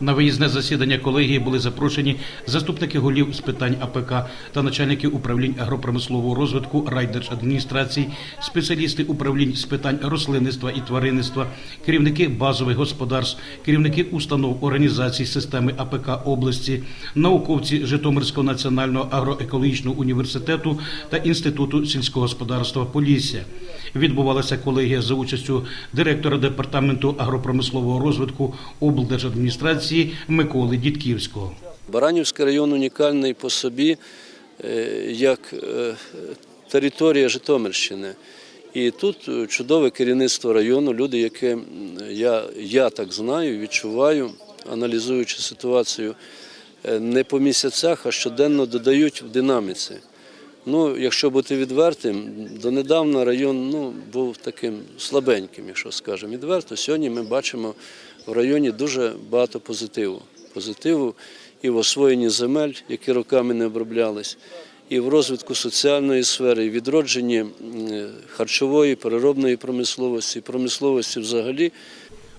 На виїзне засідання колегії були запрошені заступники голів з питань АПК та начальники управлінь агропромислового розвитку райдержадміністрацій, спеціалісти управлінь з питань рослинництва і тваринництва, керівники базових господарств, керівники установ організацій системи АПК області, науковці Житомирського національного агроекологічного університету та інституту сільського господарства Полісся. Відбувалася колегія за участю директора департаменту агропромислового розвитку облдержадміністрації Миколи Дідківського. Баранівський район унікальний по собі е, як е, територія Житомирщини. І тут е, чудове керівництво району, люди, які я, я так знаю, відчуваю, аналізуючи ситуацію, не по місяцях, а щоденно додають в динаміці. Ну, якщо бути відвертим, донедавна район ну, був таким слабеньким, якщо скажемо відверто. Сьогодні ми бачимо в районі дуже багато позитиву. Позитиву і в освоєнні земель, які роками не оброблялись, і в розвитку соціальної сфери, і відродженні харчової, переробної промисловості, промисловості взагалі.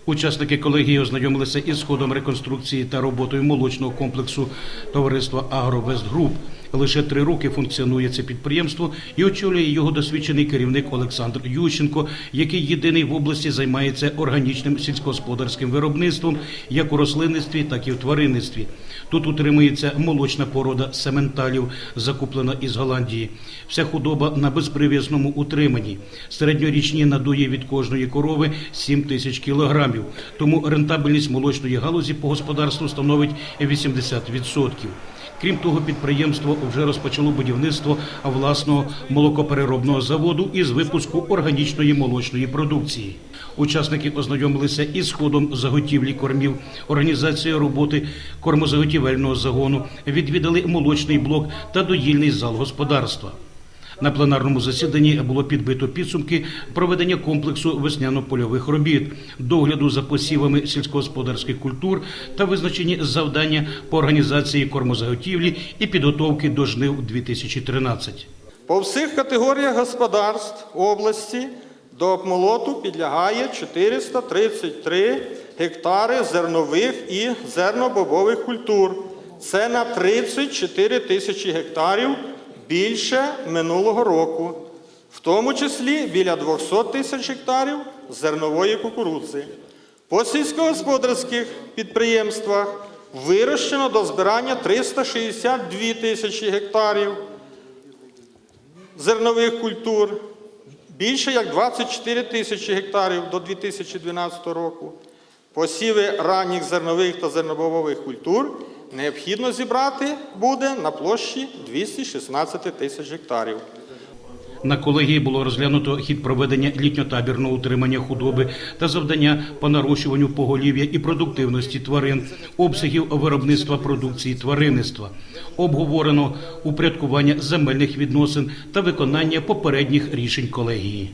Учасники колегії ознайомилися із ходом реконструкції та роботою молочного комплексу товариства «Агровестгруп». Лише три роки функціонує це підприємство і очолює його досвідчений керівник Олександр Ющенко, який єдиний в області займається органічним сільськогосподарським виробництвом як у рослинництві, так і в тваринництві. Тут утримується молочна порода сементалів, закуплена із Голландії. Вся худоба на безприв'язному утриманні. Середньорічні надує від кожної корови 7 тисяч кілограмів. Тому рентабельність молочної галузі по господарству становить 80%. Крім того, підприємство вже розпочало будівництво власного молокопереробного заводу із випуску органічної молочної продукції. Учасники ознайомилися із ходом заготівлі кормів, організацією роботи кормозаготівельного загону, відвідали молочний блок та доїльний зал господарства. На пленарному засіданні було підбито підсумки проведення комплексу весняно-польових робіт, догляду за посівами сільськогосподарських культур та визначені завдання по організації кормозаготівлі і підготовки до жнив 2013. По всіх категоріях господарств області до обмолоту підлягає 433 гектари зернових і зернобобових культур. Це на 34 тисячі гектарів більше минулого року, в тому числі біля 200 тисяч гектарів зернової кукурудзи. По сільськогосподарських підприємствах вирощено до збирання 362 тисячі гектарів зернових культур, більше як 24 тисячі гектарів до 2012 року. Посіви ранніх зернових та зернобобових культур необхідно зібрати буде на площі 216 тисяч гектарів. На колегії було розглянуто хід проведення літньотабірного утримання худоби та завдання по нарощуванню поголів'я і продуктивності тварин, обсягів виробництва продукції тваринництва. Обговорено упорядкування земельних відносин та виконання попередніх рішень колегії.